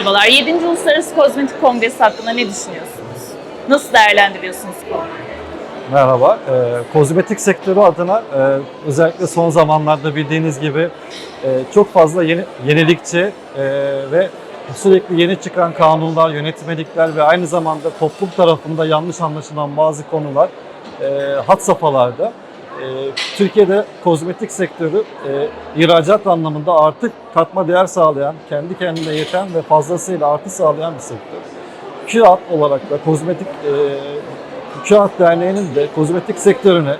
Merhabalar. 7. Uluslararası Kozmetik Kongresi hakkında ne düşünüyorsunuz? Nasıl değerlendiriyorsunuz? Merhaba. Ee, kozmetik sektörü adına e, özellikle son zamanlarda bildiğiniz gibi e, çok fazla yeni, yenilikçi e, ve sürekli yeni çıkan kanunlar, yönetmelikler ve aynı zamanda toplum tarafında yanlış anlaşılan bazı konular e, had safhalarda. E, Türkiye'de kozmetik sektörü e, ihracat anlamında artık katma değer sağlayan, kendi kendine yeten ve fazlasıyla artı sağlayan bir sektör. KÜAD olarak da kozmetik e, Derneği'nin de kozmetik sektörüne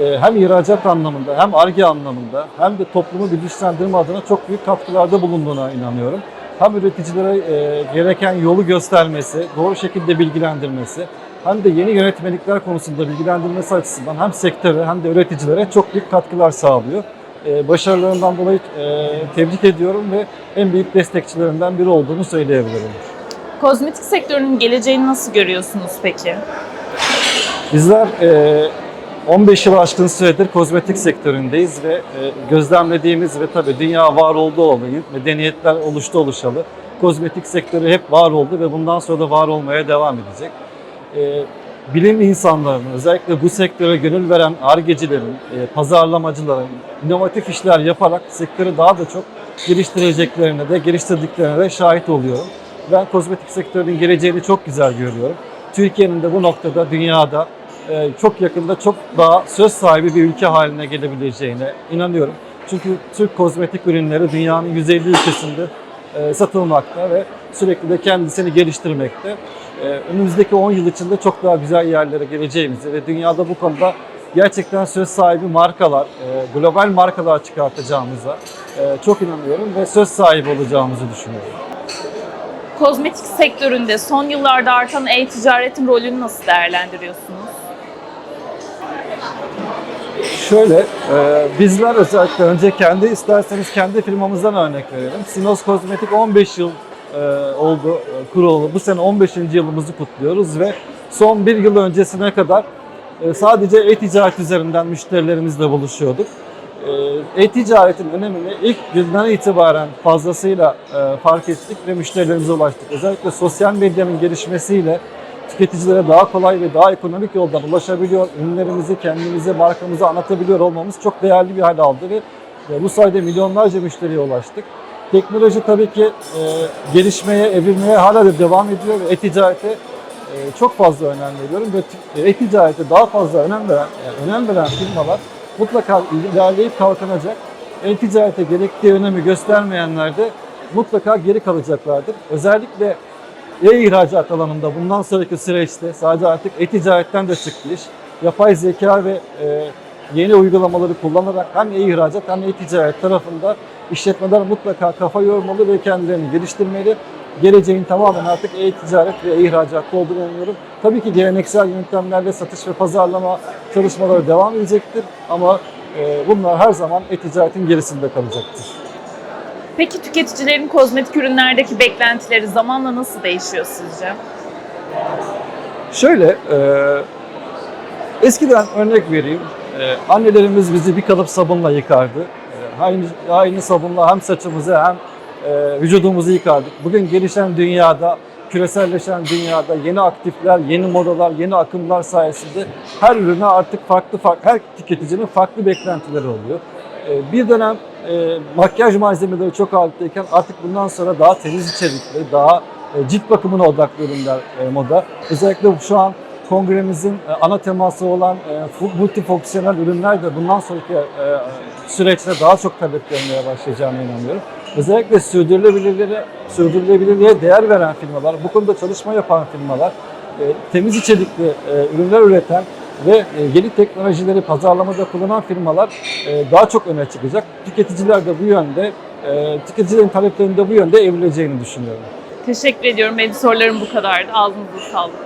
e, hem ihracat anlamında hem ARGE anlamında hem de toplumu bilinçlendirme adına çok büyük katkılarda bulunduğuna inanıyorum. Hem üreticilere e, gereken yolu göstermesi, doğru şekilde bilgilendirmesi hem de yeni yönetmelikler konusunda bilgilendirmesi açısından hem sektöre hem de üreticilere çok büyük katkılar sağlıyor. E, başarılarından dolayı e, tebrik ediyorum ve en büyük destekçilerinden biri olduğunu söyleyebilirim. Kozmetik sektörünün geleceğini nasıl görüyorsunuz peki? Bizler e, 15 yıl aşkın süredir kozmetik sektöründeyiz ve e, gözlemlediğimiz ve tabii dünya var olduğu olayı, medeniyetler oluştu oluşalı. Kozmetik sektörü hep var oldu ve bundan sonra da var olmaya devam edecek. E, bilim insanlarının, özellikle bu sektöre gönül veren argecilerin, e, pazarlamacıların inovatif işler yaparak sektörü daha da çok geliştireceklerine de, geliştirdiklerine de şahit oluyorum. Ben kozmetik sektörünün geleceğini çok güzel görüyorum. Türkiye'nin de bu noktada dünyada e, çok yakında çok daha söz sahibi bir ülke haline gelebileceğine inanıyorum. Çünkü Türk kozmetik ürünleri dünyanın 150 ülkesinde e, satılmakta ve sürekli de kendisini geliştirmekte. E, Önümüzdeki 10 yıl içinde çok daha güzel yerlere geleceğimizi ve dünyada bu konuda gerçekten söz sahibi markalar, e, global markalar çıkartacağımıza e, çok inanıyorum ve söz sahibi olacağımızı düşünüyorum. Kozmetik sektöründe son yıllarda artan e-ticaretin rolünü nasıl değerlendiriyorsunuz? Şöyle, e, bizler özellikle önce kendi isterseniz kendi firmamızdan örnek verelim. Sinos Kozmetik 15 yıl oldu e, kurulu. Bu sene 15. yılımızı kutluyoruz ve son bir yıl öncesine kadar e, sadece e-ticaret üzerinden müşterilerimizle buluşuyorduk. E, E-ticaretin önemini ilk günden itibaren fazlasıyla e, fark ettik ve müşterilerimize ulaştık. Özellikle sosyal medyanın gelişmesiyle tüketicilere daha kolay ve daha ekonomik yoldan ulaşabiliyor, ürünlerimizi, kendimizi, markamızı anlatabiliyor olmamız çok değerli bir hal aldı ve bu sayede milyonlarca müşteriye ulaştık. Teknoloji tabii ki e, gelişmeye, evrilmeye hala da devam ediyor ve e-ticarete e, çok fazla önem veriyorum ve t- e-ticarete daha fazla önem veren, yani önem veren firmalar mutlaka ilerleyip kalkınacak. E-ticarete gerektiği önemi göstermeyenler de mutlaka geri kalacaklardır. Özellikle e-ihracat alanında bundan sonraki süreçte sadece artık e-ticaretten de çıktı iş. Yapay zeka ve e, yeni uygulamaları kullanarak hem e-ihracat hem e-ticaret tarafında işletmeler mutlaka kafa yormalı ve kendilerini geliştirmeli. Geleceğin tamamen artık e-ticaret ve e-ihracatta olduğunu inanıyorum. Tabii ki geleneksel yöntemlerle satış ve pazarlama çalışmaları devam edecektir ama e, bunlar her zaman e-ticaretin gerisinde kalacaktır. Peki tüketicilerin kozmetik ürünlerdeki beklentileri zamanla nasıl değişiyor sizce? Şöyle, e, eskiden örnek vereyim. E, annelerimiz bizi bir kalıp sabunla yıkardı. E, aynı, aynı sabunla hem saçımızı hem e, vücudumuzu yıkardık. Bugün gelişen dünyada, küreselleşen dünyada yeni aktifler, yeni modalar, yeni akımlar sayesinde her ürüne artık farklı farklı, her tüketicinin farklı beklentileri oluyor. E, bir dönem e, makyaj malzemeleri çok ağırlıktayken artık bundan sonra daha temiz içerikli, daha e, cilt bakımına odaklı ürünler e, moda. Özellikle şu an kongremizin e, ana teması olan e, multifonksiyonel ürünler de bundan sonraki e, süreçte daha çok talep görmeye başlayacağına inanıyorum. Özellikle sürdürülebilirliğe, sürdürülebilirliğe değer veren firmalar, bu konuda çalışma yapan firmalar, temiz içerikli ürünler üreten ve yeni teknolojileri pazarlamada kullanan firmalar daha çok öne çıkacak. Tüketiciler de bu yönde, tüketicilerin taleplerinin de bu yönde evrileceğini düşünüyorum. Teşekkür ediyorum. Benim sorularım bu kadardı. Ağzınıza sağlık.